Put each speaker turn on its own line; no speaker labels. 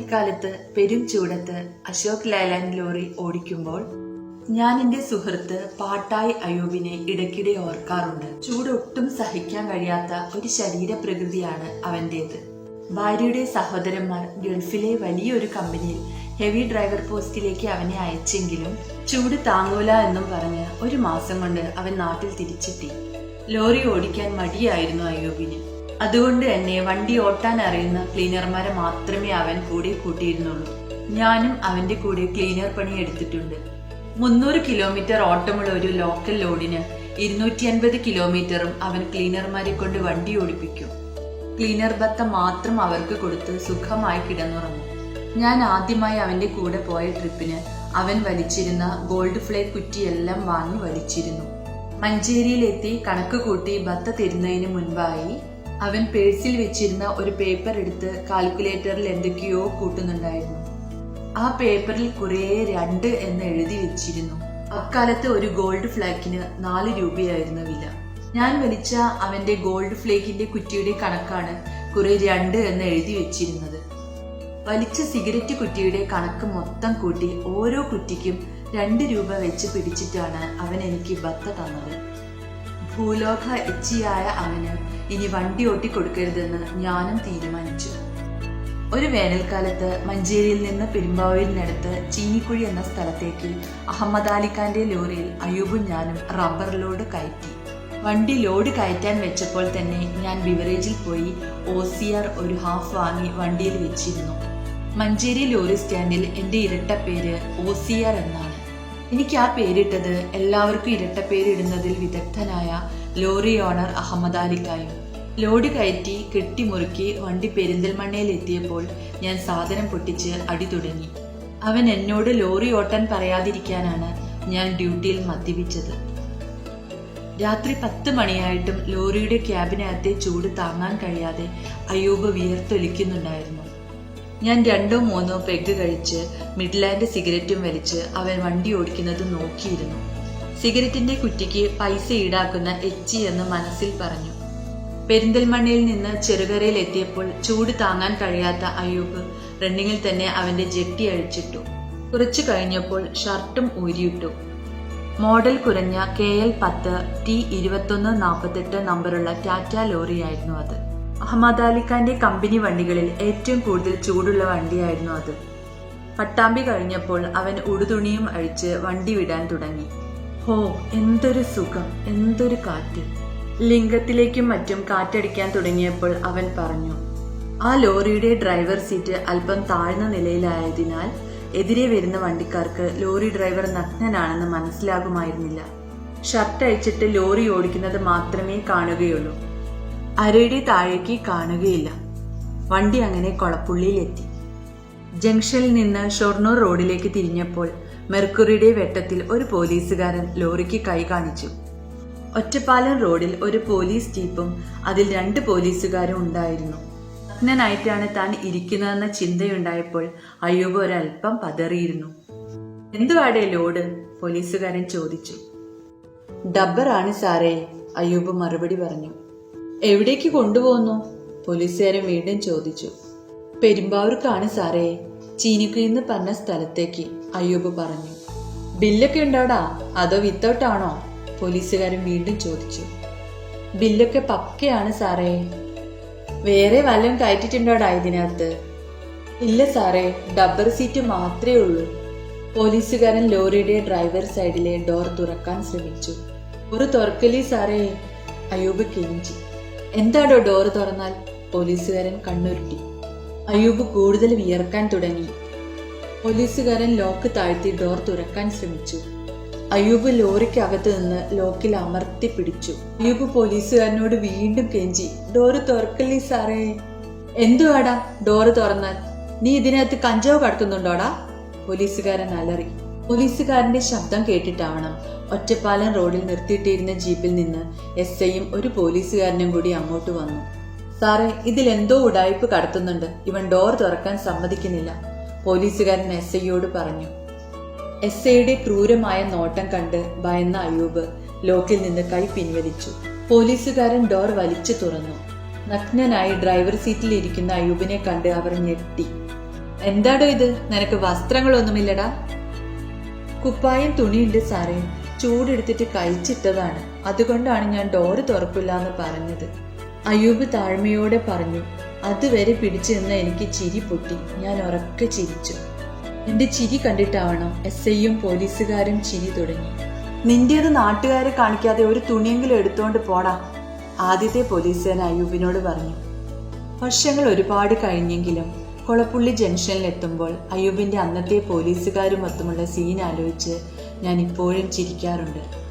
ഇക്കാലത്ത് പെരും ചൂടത്ത് അശോക് ലൈലാൻഡ് ലോറി ഓടിക്കുമ്പോൾ ഞാൻ എന്റെ സുഹൃത്ത് പാട്ടായി അയൂബിനെ ഇടയ്ക്കിടെ ഓർക്കാറുണ്ട്. ചൂട് ഒട്ടും സഹിക്കാൻ കഴിയാത്ത ഒരു ശരീരപ്രകൃതിയാണ് അവന്റേത് ഭാര്യയുടെ സഹോദരന്മാർ ഗൾഫിലെ വലിയൊരു കമ്പനിയിൽ ഹെവി ഡ്രൈവർ പോസ്റ്റിലേക്ക് അവനെ അയച്ചെങ്കിലും ചൂട് താങ്ങൂല എന്നും പറഞ്ഞ് ഒരു മാസം കൊണ്ട് അവൻ നാട്ടിൽ തിരിച്ചെത്തി. ലോറി ഓടിക്കാൻ മടിയായിരുന്നു അയ്യൂബിന്. അതുകൊണ്ട് തന്നെ വണ്ടി ഓട്ടാൻ അറിയുന്ന ക്ലീനർമാരെ മാത്രമേ അവൻ കൂടെ കൂട്ടിയിരുന്നുള്ളൂ. ഞാനും അവന്റെ കൂടെ ക്ലീനർ പണി എടുത്തിട്ടുണ്ട്. മുന്നൂറ് കിലോമീറ്റർ ഓട്ടമുള്ള ഒരു ലോക്കൽ ലോഡിന് ഇരുന്നൂറ്റി അൻപത് കിലോമീറ്ററും അവൻ ക്ലീനർമാരെ കൊണ്ട് വണ്ടി ഓടിപ്പിക്കും. ക്ലീനർ ഭത്ത മാത്രം അവർക്ക് കൊടുത്ത് സുഖമായി കിടന്നുറങ്ങും. ഞാൻ ആദ്യമായി അവന്റെ കൂടെ പോയ ട്രിപ്പിന് അവൻ വലിച്ചിരുന്ന ഗോൾഡ് ഫ്ലേ കുറ്റിയെല്ലാം വാങ്ങി വലിച്ചിരുന്നു. മഞ്ചേരിയിലെത്തി കണക്ക് കൂട്ടി ഭത്ത തരുന്നതിന് മുൻപായി അവൻ പേഴ്സിൽ വെച്ചിരുന്ന ഒരു പേപ്പർ എടുത്ത് കാൽക്കുലേറ്ററിൽ എന്തൊക്കെയോ കൂട്ടുന്നുണ്ടായിരുന്നു. ആ പേപ്പറിൽ കുറേ രണ്ട് എന്ന് എഴുതി വെച്ചിരുന്നു. അക്കാലത്ത് ഒരു ഗോൾഡ് ഫ്ലാക്കിന് നാല് രൂപയായിരുന്നു വില. ഞാൻ വലിച്ച അവന്റെ ഗോൾഡ് ഫ്ലേക്കിന്റെ കുറ്റിയുടെ കണക്കാണ് കുറെ രണ്ട് എന്ന് എഴുതി വെച്ചിരുന്നത്. വലിച്ച സിഗരറ്റ് കുറ്റിയുടെ കണക്ക് മൊത്തം കൂട്ടി ഓരോ കുറ്റിക്കും രണ്ട് രൂപ വെച്ച് പിടിച്ചിട്ടാണ് അവൻ എനിക്ക് ബത്ത തന്നത്. ഭൂലോക എച്ചിയായ അവന് ഇനി വണ്ടി ഓട്ടിക്കൊടുക്കരുതെന്ന് ഞാനും തീരുമാനിച്ചു. ഒരു വേനൽക്കാലത്ത് മഞ്ചേരിയിൽ നിന്ന് പെരുമ്പാവൂരിനടുത്ത് ചീനിക്കുഴി എന്ന സ്ഥലത്തേക്ക് അഹമ്മദ് അലിഖാന്റെ ലോറിയിൽ അയൂബും ഞാനും റബ്ബർ ലോഡ് കയറ്റി. വണ്ടി ലോഡ് കയറ്റാൻ വെച്ചപ്പോൾ തന്നെ ഞാൻ ബിവറേജിൽ പോയി ഒ സി ആർ ഒരു ഹാഫ് വാങ്ങി വണ്ടിയിൽ വെച്ചിരുന്നു. മഞ്ചേരി ലോറി സ്റ്റാൻഡിൽ എന്റെ ഇരട്ട പേര് ഒ സി ആർ എന്നാണ്. എനിക്ക് ആ പേരിട്ടത് എല്ലാവർക്കും ഇരട്ട പേരിടുന്നതിൽ വിദഗ്ധനായ ലോറി ഓണർ അഹമ്മദ് അലിക്കായും ലോഡ് കയറ്റി കെട്ടി മുറുക്കി വണ്ടി പെരിന്തൽമണ്ണയിൽ എത്തിയപ്പോൾ ഞാൻ സാധനം പൊട്ടിച്ച് അടി തുടങ്ങി. അവൻ എന്നോട് ലോറി ഓട്ടാൻ പറയാതിരിക്കാനാണ് ഞാൻ ഡ്യൂട്ടിയിൽ മദ്യപിച്ചത്. രാത്രി പത്ത് മണിയായിട്ടും ലോറിയുടെ ക്യാബിനകത്തെ ചൂട് താങ്ങാൻ കഴിയാതെ അയ്യൂബ് വിയർത്തൊലിക്കുന്നുണ്ടായിരുന്നു. ഞാൻ രണ്ടോ മൂന്നോ പെഗ് കഴിച്ച് മിഡ്ലാൻഡ് സിഗരറ്റും വലിച്ച് അവൻ വണ്ടി ഓടിക്കുന്നത് നോക്കിയിരുന്നു. സിഗരറ്റിന്റെ കുറ്റിക്ക് പൈസ ഈടാക്കുന്ന എച്ചി എന്ന് മനസ്സിൽ പറഞ്ഞു. പെരിന്തൽമണ്ണയിൽ നിന്ന് ചെറുകരയിൽ എത്തിയപ്പോൾ ചൂട് താങ്ങാൻ കഴിയാത്ത അയ്യൂബ് റണ്ണിങ്ങിൽ തന്നെ അവന്റെ ജെട്ടി അഴിച്ചിട്ടു. കുറച്ചു കഴിഞ്ഞപ്പോൾ ഷർട്ടും ഊരിയിട്ടു. മോഡൽ കുറഞ്ഞ കെ എൽ പത്ത് ടി ഇരുപത്തൊന്ന് നാൽപ്പത്തെട്ട് നമ്പറുള്ള ടാറ്റ ലോറിയായിരുന്നു അത്. അഹമ്മദ് അലിഖാന്റെ കമ്പനി വണ്ടികളിൽ ഏറ്റവും കൂടുതൽ ചൂടുള്ള വണ്ടിയായിരുന്നു അത്. പട്ടാമ്പി കഴിഞ്ഞപ്പോൾ അവൻ ഉടുതുണിയും അഴിച്ച് വണ്ടി വിടാൻ തുടങ്ങി. ഹോ എന്തൊരു സുഖം എന്തൊരു കാറ്റ്. ലിംഗത്തിലേക്കും മറ്റും കാറ്റടിക്കാൻ തുടങ്ങിയപ്പോൾ അവൻ പറഞ്ഞു ആ ലോറിയുടെ ഡ്രൈവർ സീറ്റ് അല്പം താഴ്ന്ന നിലയിലായതിനാൽ എതിരെ വരുന്ന വണ്ടിക്കാർക്ക് ലോറി ഡ്രൈവർ നഗ്നനാണെന്ന് മനസ്സിലാകുമായിരുന്നില്ല. ഷർട്ട് അയച്ചിട്ട് ലോറി ഓടിക്കുന്നത് മാത്രമേ കാണുകയുള്ളൂ. അരയുടെ താഴേക്ക് കാണുകയില്ല. വണ്ടി അങ്ങനെ കൊളപ്പുള്ളിയിലെത്തി. ജംഗ്ഷനിൽ നിന്ന് ഷൊർണൂർ റോഡിലേക്ക് തിരിഞ്ഞപ്പോൾ മെർക്കുറിയുടെ വെട്ടത്തിൽ ഒരു പോലീസുകാരൻ ലോറിക്ക് കൈ കാണിച്ചു. ഒറ്റപ്പാലം റോഡിൽ ഒരു പോലീസ് ജീപ്പും അതിൽ രണ്ട് പോലീസുകാരും ഉണ്ടായിരുന്നു. നഗ്നനായിട്ടാണ് താൻ ഇരിക്കുന്നതെന്ന ചിന്തയുണ്ടായപ്പോൾ അയ്യൂബ് ഒരൽപ്പം പതറിയിരുന്നു. എന്തുവാടേ ലോഡ്? പോലീസുകാരൻ ചോദിച്ചു. ഡബ്ബറാണ് സാറേ അയ്യൂബ് മറുപടി പറഞ്ഞു. എവിടേക്ക് കൊണ്ടുപോകുന്നു? പോലീസുകാരൻ വീണ്ടും ചോദിച്ചു. പെരുമ്പാവൂർക്കാണ് സാറേ ചീനിക്കുന്ന് പറഞ്ഞ സ്ഥലത്തേക്ക് അയ്യൂബ് പറഞ്ഞു. ബില്ലൊക്കെ ഉണ്ടോടാ? അതോ വിത്തൗട്ട് ആണോ പോലീസുകാരൻ വീണ്ടും ചോദിച്ചു. ബില്ലൊക്കെ പക്കയാണ് സാറേ. വേറെ വല്ലതും കയറ്റിട്ടുണ്ടോടാ ഇതിനകത്ത്? ഇല്ല സാറേ ഡബ്ബർ സീറ്റ് മാത്രമേ ഉള്ളൂ. പോലീസുകാരൻ ലോറിയുടെ ഡ്രൈവർ സൈഡിലെ ഡോർ തുറക്കാൻ ശ്രമിച്ചു. ഒരു തുറക്കലി സാറേ അയൂബ് കെഞ്ചി. എന്താടോ ഡോർ തുറന്നാൽ? പോലീസുകാരൻ കണ്ണുരുട്ടി. അയൂബ് കൂടുതൽ വിയർക്കാൻ തുടങ്ങി. പോലീസുകാരൻ ലോക്ക് താഴ്ത്തി ഡോർ തുറക്കാൻ ശ്രമിച്ചു. അയൂബ് ലോറിക്കകത്ത് നിന്ന് ലോക്കിൽ അമർത്തി പിടിച്ചു. അയ്യൂബ് പോലീസുകാരനോട് വീണ്ടും കെഞ്ചി. ഡോറ് തുറക്കല്ലേ സാറേ? എന്തുവാടാ? ഡോറ് തുറന്നാൽ നീ ഇതിനകത്ത് കഞ്ചാവ് കടത്തുന്നുണ്ടോടാ? പോലീസുകാരൻ അലറി. പോലീസുകാരന്റെ ശബ്ദം കേട്ടിട്ടാവണം. ഒറ്റപ്പാലം റോഡിൽ നിർത്തിയിട്ടിരുന്ന ജീപ്പിൽ നിന്ന് എസ് ഐയും ഒരു പോലീസുകാരനും കൂടി അങ്ങോട്ട് വന്നു. സാറേ ഇതിൽ എന്തോ ഉടായ്പ് കടത്തുന്നുണ്ട്. ഇവൻ ഡോർ തുറക്കാൻ സമ്മതിക്കുന്നില്ല. പോലീസുകാരൻ എസ് ഐയോട് പറഞ്ഞു. എസ് ഐയുടെ ക്രൂരമായ നോട്ടം കണ്ട് ഭയന്ന അയൂബ് ലോക്കിൽ നിന്ന് കൈ പിൻവലിച്ചു. പോലീസുകാരൻ ഡോർ വലിച്ചു തുറന്നു. നഗ്നനായി ഡ്രൈവർ സീറ്റിൽ ഇരിക്കുന്ന അയൂബിനെ കണ്ട് അവർ ഞെട്ടി. എന്താടോ ഇത്? നിനക്ക് വസ്ത്രങ്ങളൊന്നുമില്ലടാ? കുപ്പായം തുണിയുണ്ട് സാറേ. ചൂടെടുത്തിട്ട് കഴിച്ചിട്ടതാണ്. അതുകൊണ്ടാണ് ഞാൻ ഡോറ് തുറക്കില്ല എന്ന് പറഞ്ഞത്. അയൂബ് താഴ്മയോടെ പറഞ്ഞു അതുവരെ പിടിച്ചു നിന്ന എനിക്ക് ചിരി പൊട്ടി. ഞാൻ ഉറക്കെ ചിരിച്ചു. എന്റെ ചിരി കണ്ടിട്ടാവണം എസ് ഐയും പോലീസുകാരും ചിരി തുടങ്ങി. നിന്റേത് നാട്ടുകാരെ കാണിക്കാതെ ഒരു തുണിയെങ്കിലും എടുത്തോണ്ട് പോടാ ആദ്യത്തെ പോലീസുകാരൻ അയ്യൂബിനോട് പറഞ്ഞു. വർഷങ്ങൾ ഒരുപാട് കഴിഞ്ഞെങ്കിലും കൊളപ്പുള്ളി ജംഗ്ഷനിൽ എത്തുമ്പോൾ അയ്യൂബിന്റെ അന്നത്തെ പോലീസുകാരുമൊത്തമുള്ള സീൻ ആലോചിച്ച് ഞാൻ ഇപ്പോഴും ചിരിക്കാറുണ്ട്.